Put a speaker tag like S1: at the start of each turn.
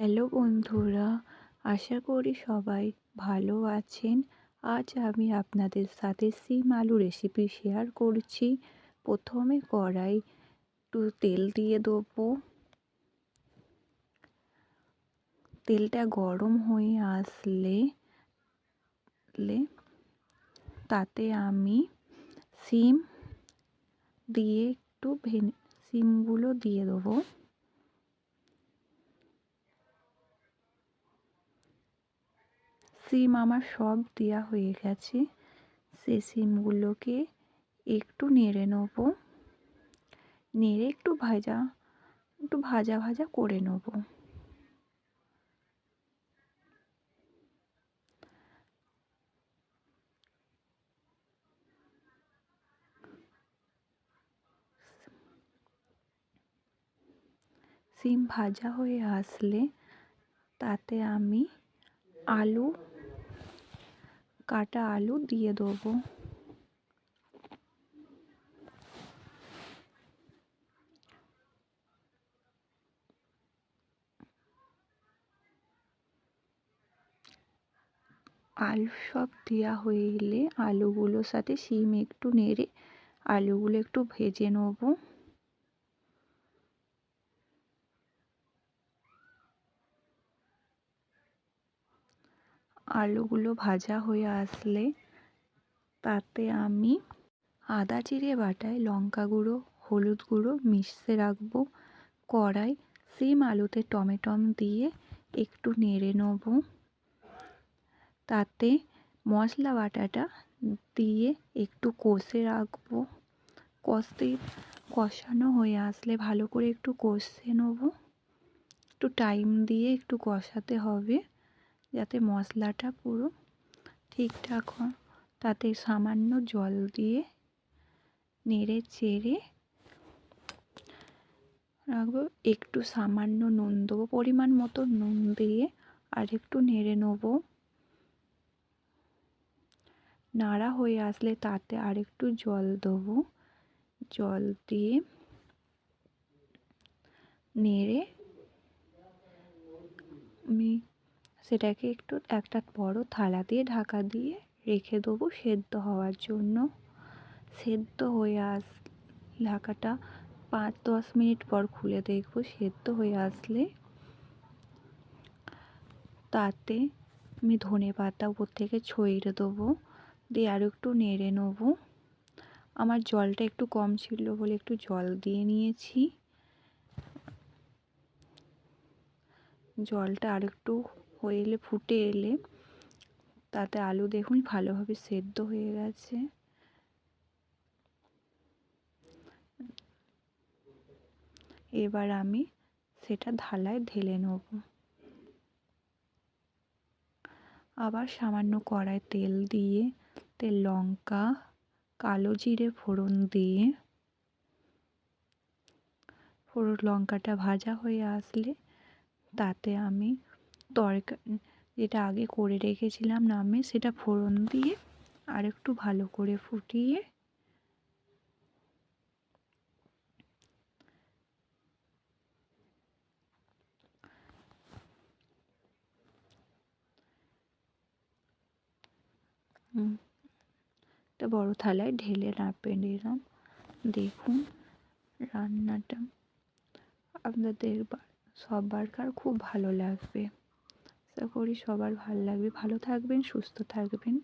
S1: Hello বন্ধুরা, আশা করি সবাই ভালো আছেন। আজ আমি আপনাদের সাথে সিম আলু রেসিপি শেয়ার করছি। প্রথমে কড়াই একটু তেল দিয়ে দেবো। তেলটা গরম হয়ে আসলে তাতে আমি সিম দিয়ে একটু ভেঙে সিমগুলো দিয়ে দেবো। সিম আমার সব দেওয়া হয়ে গেছে। সে সিমগুলোকে একটু নেড়ে নেব। নেড়ে একটু ভাজা একটু ভাজা ভাজা করে নেব। সিম ভাজা হয়ে আসলে তাতে আমি আলু কাটা আলু দিয়ে দেবো। আলু সব দেওয়া হয়ে গেলে আলুগুলোর সাথে শিম একটু নেড়ে আলুগুলো একটু ভেজে নেব। আলুগুলো ভাজা হয়ে আসলে তাতে আমি আদা জিরে বাটায় লঙ্কা গুঁড়ো, হলুদ গুঁড়ো মিশিয়ে রাখব। কড়াই সিম আলুতে টমেটম দিয়ে একটু নেড়ে নেব। তাতে মশলা বাটাটা দিয়ে একটু কষে রাখব। কষতে, কষানো হয়ে আসলে ভালো করে একটু কষে নেব। একটু টাইম দিয়ে একটু কষাতে হবে। যাতে মশলাটা পুরো ঠিকঠাক হয় তাতে সামান্য জল দিয়ে নেড়ে চেড়ে রাখব। একটু সামান্য নুন দেবো, পরিমাণ মতো নুন দিয়ে আর একটু নেড়ে নেব। নাড়া হয়ে আসলে তাতে আর একটু জল দেবো। জল দিয়ে নেড়ে আমি সেটাকে একটু একটা বড় থালা দিয়ে ঢাকা দিয়ে রেখে দেবো সেদ্ধ হওয়ার জন্য। সেদ্ধ হয়ে আস, ঢাকাটা পাঁচ দশ মিনিট পর খুলে দেখব সেদ্ধ হয়ে আসলে। তাতে আমি ধনে পাতা উপর থেকে ছড়িয়ে দেবো, দিয়ে আরও একটু নেড়ে নেব। আমার জলটা একটু কম ছিল বলে একটু জল দিয়ে নিয়েছি। জলটা আর একটু হয়ে এলে, ফুটে এলে, তাতে আলু দেখুন ভালোভাবে সেদ্ধ হয়ে গেছে। এবার আমি সেটা ঢালায় ঢেলে নেব। আবার সামান্য কড়ায় তেল দিয়ে তেল লঙ্কা, কালো জিরে ফোড়ন দিয়ে, ফোড়ন লঙ্কাটা ভাজা হয়ে আসলে তাতে আমি তরকা যেটা আগে করে রেখেছিলাম নামে, সেটা ফোড়ন দিয়ে আর একটু ভালো করে ফুটিয়ে একটা বড় থালায় ঢেলে নাপে নিলাম। দেখুন রান্নাটা। আপনাদের সবারকার খুব ভালো লাগবে। আশা করি সবার ভালো লাগবে। ভালো থাকবেন সুস্থ থাকবেন।